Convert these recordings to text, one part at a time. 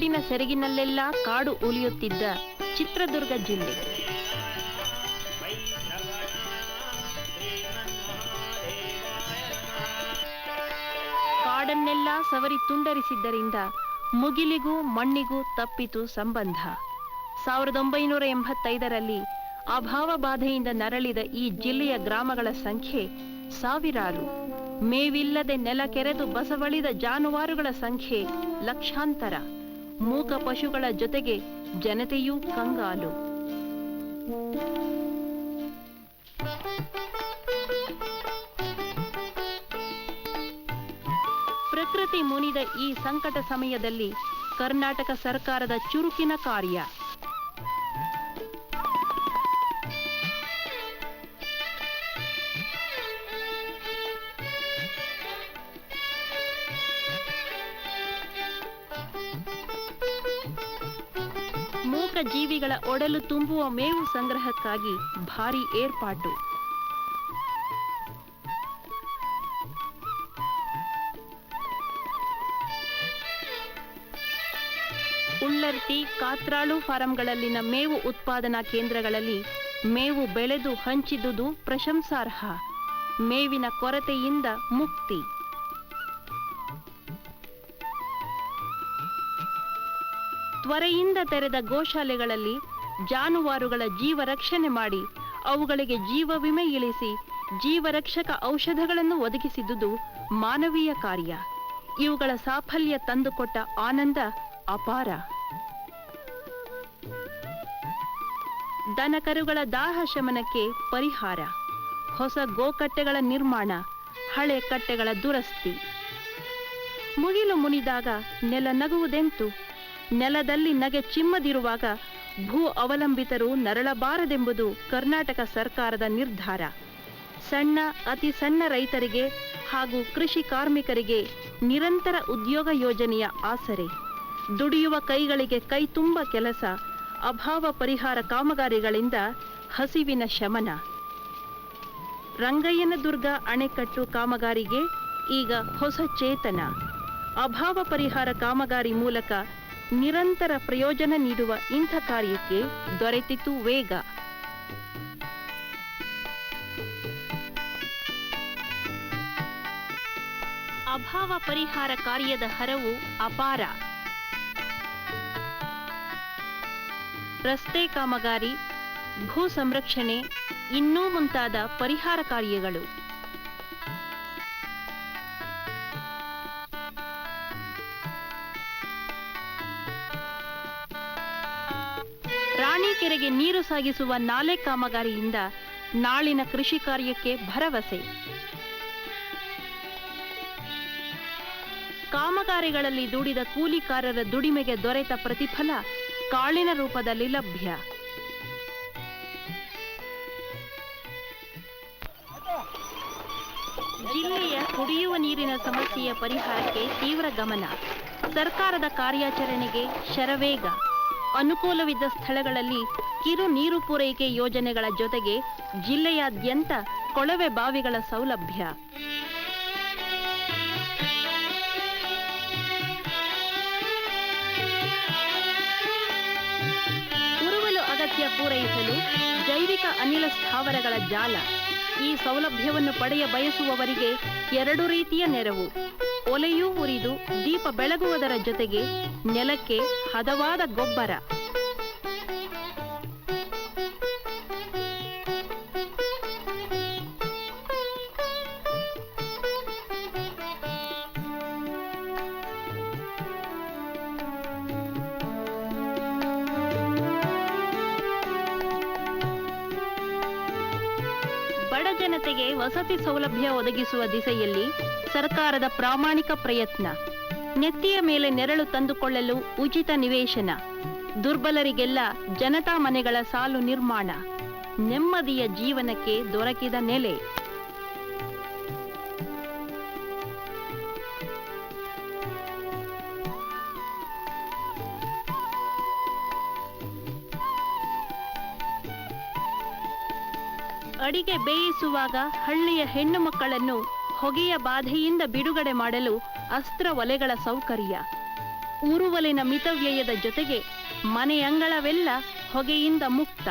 ನಾಡಿನ ಸೆರಗಿನಲ್ಲೆಲ್ಲ ಕಾಡು ಉಳಿಯುತ್ತಿದ್ದ ಚಿತ್ರದುರ್ಗ ಜಿಲ್ಲೆ. ಕಾಡನ್ನೆಲ್ಲ ಸವರಿ ತುಂಡರಿಸಿದ್ದರಿಂದ ಮುಗಿಲಿಗೂ ಮಣ್ಣಿಗೂ ತಪ್ಪಿತು ಸಂಬಂಧ. ಸಾವಿರದ ಒಂಬೈನೂರ ಎಂಬತ್ತೈದರಲ್ಲಿ ಅಭಾವ ಬಾಧೆಯಿಂದ ನರಳಿದ ಈ ಜಿಲ್ಲೆಯ ಗ್ರಾಮಗಳ ಸಂಖ್ಯೆ ಸಾವಿರಾರು. ಮೇವಿಲ್ಲದೆ ನೆಲ ಕೆರೆದು ಬಸವಳಿದ ಜಾನುವಾರುಗಳ ಸಂಖ್ಯೆ ಲಕ್ಷಾಂತರ. ಮೂಕ ಪಶುಗಳ ಜೊತೆಗೆ ಜನತೆಯೂ ಕಂಗಾಲು. ಪ್ರಕೃತಿ ಮುನಿದ ಈ ಸಂಕಟ ಸಮಯದಲ್ಲಿ ಕರ್ನಾಟಕ ಸರ್ಕಾರದ ಚುರುಕಿನ ಕಾರ್ಯ. ಜೀವಿಗಳ ಒಡಲು ತುಂಬುವ ಮೇವು ಸಂಗ್ರಹಕ್ಕಾಗಿ ಭಾರಿ ಏರ್ಪಾಟು. ಉಳ್ಳರ್ತಿ, ಕಾತ್ರಾಳು ಫಾರಂಗಳಲ್ಲಿನ ಮೇವು ಉತ್ಪಾದನಾ ಕೇಂದ್ರಗಳಲ್ಲಿ ಮೇವು ಬೆಳೆದು ಹಂಚಿದುದು ಪ್ರಶಂಸಾರ್ಹ. ಮೇವಿನ ಕೊರತೆಯಿಂದ ಮುಕ್ತಿ. ತ್ವರೆಯಿಂದ ತೆರೆದ ಗೋಶಾಲೆಗಳಲ್ಲಿ ಜಾನುವಾರುಗಳ ಜೀವ ರಕ್ಷಣೆ ಮಾಡಿ ಅವುಗಳಿಗೆ ಜೀವ ವಿಮೆ ಇಳಿಸಿ ಜೀವರಕ್ಷಕ ಔಷಧಗಳನ್ನು ಒದಗಿಸಿದುದು ಮಾನವೀಯ ಕಾರ್ಯ. ಇವುಗಳ ಸಾಫಲ್ಯ ತಂದುಕೊಟ್ಟ ಆನಂದ ಅಪಾರ. ದನಕರುಗಳ ದಾಹ ಶಮನಕ್ಕೆ ಪರಿಹಾರ. ಹೊಸ ಗೋಕಟ್ಟೆಗಳ ನಿರ್ಮಾಣ, ಹಳೆ ಕಟ್ಟೆಗಳ ದುರಸ್ತಿ. ಮುಗಿಲು ಮುನಿದಾಗ ನೆಲ ನಗುವುದೆಂತು? ನೆಲದಲ್ಲಿ ನಗೆ ಚಿಮ್ಮದಿರುವಾಗ ಭೂ ಅವಲಂಬಿತರು ನರಳಬಾರದೆಂಬುದು ಕರ್ನಾಟಕ ಸರ್ಕಾರದ ನಿರ್ಧಾರ. ಸಣ್ಣ, ಅತಿ ಸಣ್ಣ ರೈತರಿಗೆ ಹಾಗೂ ಕೃಷಿ ಕಾರ್ಮಿಕರಿಗೆ ನಿರಂತರ ಉದ್ಯೋಗ ಯೋಜನೆಯ ಆಸರೆ. ದುಡಿಯುವ ಕೈಗಳಿಗೆ ಕೈ ತುಂಬ ಕೆಲಸ, ಅಭಾವ ಪರಿಹಾರ ಕಾಮಗಾರಿಗಳಿಂದ ಹಸಿವಿನ ಶಮನ. ರಂಗಯ್ಯನ ದುರ್ಗ ಅಣೆಕಟ್ಟು ಕಾಮಗಾರಿಗೆ ಈಗ ಹೊಸ ಚೇತನ. ಅಭಾವ ಪರಿಹಾರ ಕಾಮಗಾರಿ ಮೂಲಕ ನಿರಂತರ ಪ್ರಯೋಜನ ನೀಡುವ ಇಂಥ ಕಾರ್ಯಕ್ಕೆ ದೊರೆತಿತು ವೇಗ. ಅಭಾವ ಪರಿಹಾರ ಕಾರ್ಯದ ಹರವು ಅಪಾರ. ರಸ್ತೆ ಕಾಮಗಾರಿ, ಭೂ ಸಂರಕ್ಷಣೆ, ಇನ್ನೂ ಮುಂತಾದ ಪರಿಹಾರ ಕಾರ್ಯಗಳು. ರಾಣಿಕೆರೆಗೆ ನೀರು ಸಾಗಿಸುವ ನಾಲೆ ಕಾಮಗಾರಿಯಿಂದ ನಾಳಿನ ಕೃಷಿ ಕಾರ್ಯಕ್ಕೆ ಭರವಸೆ. ಕಾಮಗಾರಿಗಳಲ್ಲಿ ದುಡಿದ ಕೂಲಿಕಾರರ ದುಡಿಮೆಗೆ ದೊರೆತ ಪ್ರತಿಫಲ ಕಾಳಿನ ರೂಪದಲ್ಲಿ ಲಭ್ಯ. ಜಿಲ್ಲೆಯ ಕುಡಿಯುವ ನೀರಿನ ಸಮಸ್ಯೆಯ ಪರಿಹಾರಕ್ಕೆ ತೀವ್ರ ಗಮನ. ಸರ್ಕಾರದ ಕಾರ್ಯಾಚರಣೆಗೆ ಶರವೇಗ. ಅನುಕೂಲವಿದ್ದ ಸ್ಥಳಗಳಲ್ಲಿ ಕಿರು ನೀರು ಪೂರೈಕೆ ಯೋಜನೆಗಳ ಜೊತೆಗೆ ಜಿಲ್ಲೆಯಾದ್ಯಂತ ಕೊಳವೆ ಬಾವಿಗಳ ಸೌಲಭ್ಯ. ಉರುವಲು ಅಗತ್ಯ ಪೂರೈಸಲು ಜೈವಿಕ ಅನಿಲ ಸ್ಥಾವರಗಳ ಜಾಲ. ಈ ಸೌಲಭ್ಯವನ್ನು ಪಡೆಯ ಬಯಸುವವರಿಗೆ ಎರಡು ರೀತಿಯ ನೆರವು. ಒಲೆಯೂ ಉರಿದು ದೀಪ ಬೆಳಗುವುದರ ಜೊತೆಗೆ ನೆಲಕ್ಕೆ ಹದವಾದ ಗೊಬ್ಬರ. ಜನತೆಗೆ ವಸತಿ ಸೌಲಭ್ಯ ಒದಗಿಸುವ ದಿಸೆಯಲ್ಲಿ ಸರ್ಕಾರದ ಪ್ರಾಮಾಣಿಕ ಪ್ರಯತ್ನ. ನೆತ್ತಿಯ ಮೇಲೆ ನೆರಳು ತಂದುಕೊಳ್ಳಲು ಉಚಿತ ನಿವೇಶನ. ದುರ್ಬಲರಿಗೆಲ್ಲ ಜನತಾ ಮನೆಗಳ ಸಾಲು ನಿರ್ಮಾಣ. ನೆಮ್ಮದಿಯ ಜೀವನಕ್ಕೆ ದೊರಕಿದ ನೆಲೆ. ಅಡಿಗೆ ಬೇಯಿಸುವಾಗ ಹಳ್ಳಿಯ ಹೆಣ್ಣು ಮಕ್ಕಳನ್ನು ಹೊಗೆಯ ಬಾಧೆಯಿಂದ ಬಿಡುಗಡೆ ಮಾಡಲು ಅಸ್ತ್ರ ಒಲೆಗಳ ಸೌಕರ್ಯ. ಉರುವಲಿನ ಮಿತವ್ಯಯದ ಜೊತೆಗೆ ಮನೆಯಂಗಳವೆಲ್ಲ ಹೊಗೆಯಿಂದ ಮುಕ್ತ.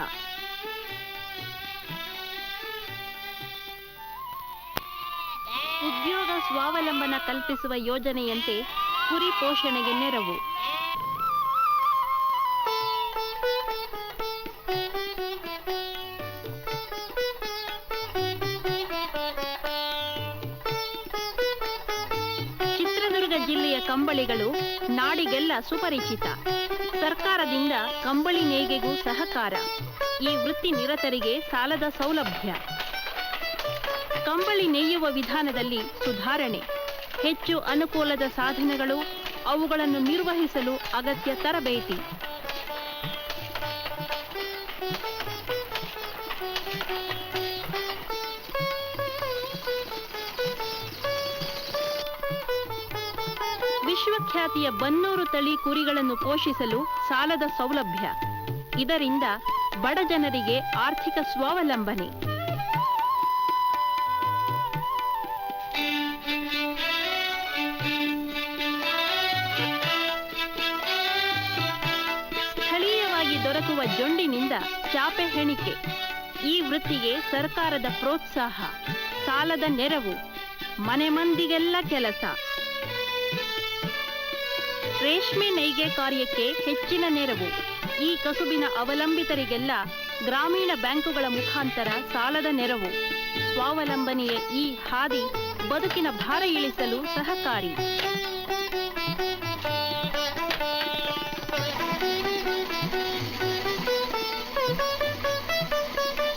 ಉದ್ಯೋಗ ಸ್ವಾವಲಂಬನ ಕಲ್ಪಿಸುವ ಯೋಜನೆಯಂತೆ ಕುರಿ ಪೋಷಣೆಗೆ ನೆರವು. ಕಂಬಳಿಗಳು ನಾಡಿಗೆಲ್ಲ ಸುಪರಿಚಿತ. ಸರ್ಕಾರದಿಂದ ಕಂಬಳಿ ನೇಯ್ಗೆಗೂ ಸಹಕಾರ. ಈ ವೃತ್ತಿ ನಿರತರಿಗೆ ಸಾಲದ ಸೌಲಭ್ಯ. ಕಂಬಳಿ ನೇಯುವ ವಿಧಾನದಲ್ಲಿ ಸುಧಾರಣೆ. ಹೆಚ್ಚು ಅನುಕೂಲದ ಸಾಧನಗಳು ಅವುಗಳನ್ನು ನಿರ್ವಹಿಸಲು ಅಗತ್ಯ ತರಬೇತಿ. ವಿಶ್ವಖ್ಯಾತಿಯ ಬನ್ನೂರು ತಳಿ ಕುರಿಗಳನ್ನು ಪೋಷಿಸಲು ಸಾಲದ ಸೌಲಭ್ಯ. ಇದರಿಂದ ಬಡ ಜನರಿಗೆ ಆರ್ಥಿಕ ಸ್ವಾವಲಂಬನೆ. ಸ್ಥಳೀಯವಾಗಿ ದೊರಕುವ ಜೊಂಡಿನಿಂದ ಚಾಪೆ ಹೆಣಿಕೆ. ಈ ವೃತ್ತಿಗೆ ಸರ್ಕಾರದ ಪ್ರೋತ್ಸಾಹ, ಸಾಲದ ನೆರವು, ಮನೆ ಮಂದಿಗೆಲ್ಲ ಕೆಲಸ. ರೇಷ್ಮೆ ನೈಗೆ ಕಾರ್ಯಕ್ಕೆ ಹೆಚ್ಚಿನ ನೆರವು. ಈ ಕಸುಬಿನ ಅವಲಂಬಿತರಿಗೆಲ್ಲ ಗ್ರಾಮೀಣ ಬ್ಯಾಂಕುಗಳ ಮುಖಾಂತರ ಸಾಲದ ನೆರವು. ಸ್ವಾವಲಂಬನೆಯ ಈ ಹಾದಿ ಬದುಕಿನ ಭಾರ ಇಳಿಸಲು ಸಹಕಾರಿ.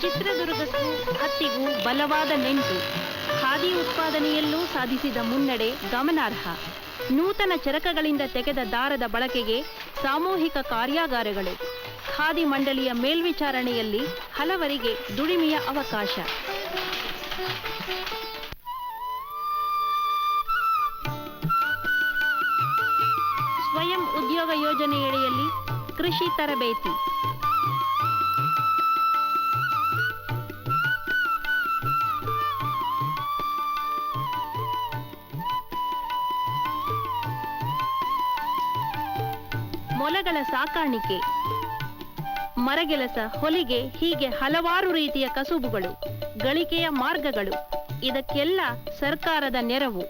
ಚಿತ್ರದುರ್ಗಕ್ಕೂ ಹತ್ತಿಗೂ ಬಲವಾದ ನೆಂಟು. ಖಾದಿ ಉತ್ಪಾದನೆಯಲ್ಲೂ ಸಾಧಿಸಿದ ಮುನ್ನಡೆ ಗಮನಾರ್ಹ. ನೂತನ ಚರಕಗಳಿಂದ ತೆಗೆದ ದಾರದ ಬಳಕೆಗೆ ಸಾಮೂಹಿಕ ಕಾರ್ಯಾಗಾರಗಳು. ಖಾದಿ ಮಂಡಳಿಯ ಮೇಲ್ವಿಚಾರಣೆಯಲ್ಲಿ ಹಲವರಿಗೆ ದುಡಿಮೆಯ ಅವಕಾಶ. ಸ್ವಯಂ ಉದ್ಯೋಗ ಯೋಜನೆಯಡಿಯಲ್ಲಿ ಕೃಷಿ ತರಬೇತಿ. ಮೊಲಗಳ ಸಾಕಾಣಿಕೆ. ಮರಗೆಲಸ ಹೊಲಿಗೆ ಹೀಗೆ ಹಲವಾರು ರೀತಿಯ ಕಸುಬುಗಳು ಗಳಿಕೆಯ ಮಾರ್ಗಗಳು. ಇದಕ್ಕೆಲ್ಲ ಸರ್ಕಾರದ ನೆರವು.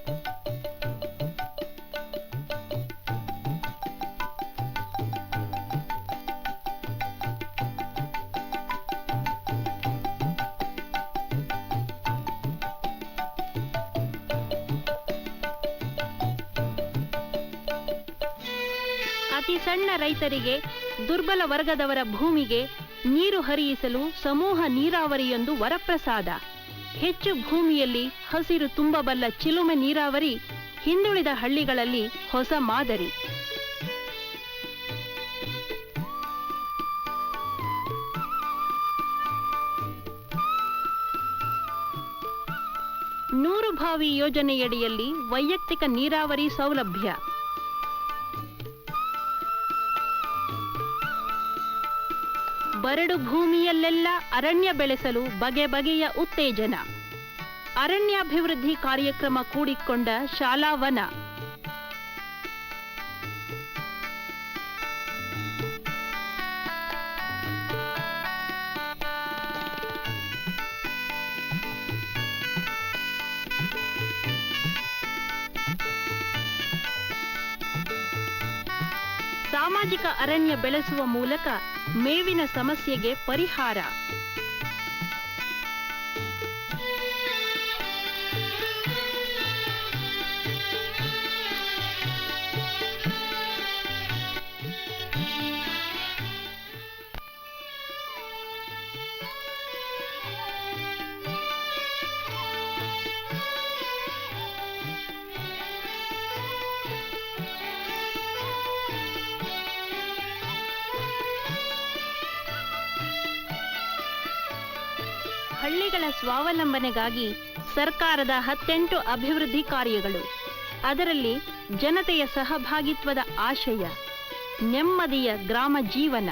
ಅತಿ ಸಣ್ಣ ರೈತರಿಗೆ, ದುರ್ಬಲ ವರ್ಗದವರ ಭೂಮಿಗೆ ನೀರು ಹರಿಯಿಸಲು ಸಮೂಹ ನೀರಾವರಿಯೊಂದು ವರಪ್ರಸಾದ. ಹೆಚ್ಚು ಭೂಮಿಯಲ್ಲಿ ಹಸಿರು ತುಂಬಬಲ್ಲ ಚಿಲುಮೆ ನೀರಾವರಿ ಹಿಂದುಳಿದ ಹಳ್ಳಿಗಳಲ್ಲಿ ಹೊಸ ಮಾದರಿ. ನೂರು ಬಾವಿ ಯೋಜನೆಯಡಿಯಲ್ಲಿ ವೈಯಕ್ತಿಕ ನೀರಾವರಿ ಸೌಲಭ್ಯ. ಬರಡು ಭೂಮಿಯಲ್ಲೆಲ್ಲ ಅರಣ್ಯ ಬೆಳೆಸಲು ಬಗೆ ಬಗೆಯ ಉತ್ತೇಜನ. ಅರಣ್ಯಾಭಿವೃದ್ಧಿ ಕಾರ್ಯಕ್ರಮ ಕೂಡಿಕೊಂಡ ಶಾಲಾ ವನ ಸಾಮಾಜಿಕ ಅರಣ್ಯ ಬೆಳೆಸುವ ಮೂಲಕ ಮೇವಿನ ಸಮಸ್ಯೆಗೆ ಪರಿಹಾರ. ಹಳ್ಳಿಗಳ ಸ್ವಾವಲಂಬನೆಗಾಗಿ ಸರ್ಕಾರದ ಹತ್ತೆಂಟು ಅಭಿವೃದ್ಧಿ ಕಾರ್ಯಗಳು. ಅದರಲ್ಲಿ ಜನತೆಯ ಸಹಭಾಗಿತ್ವದ ಆಶಯ ನೆಮ್ಮದಿಯ ಗ್ರಾಮ ಜೀವನ.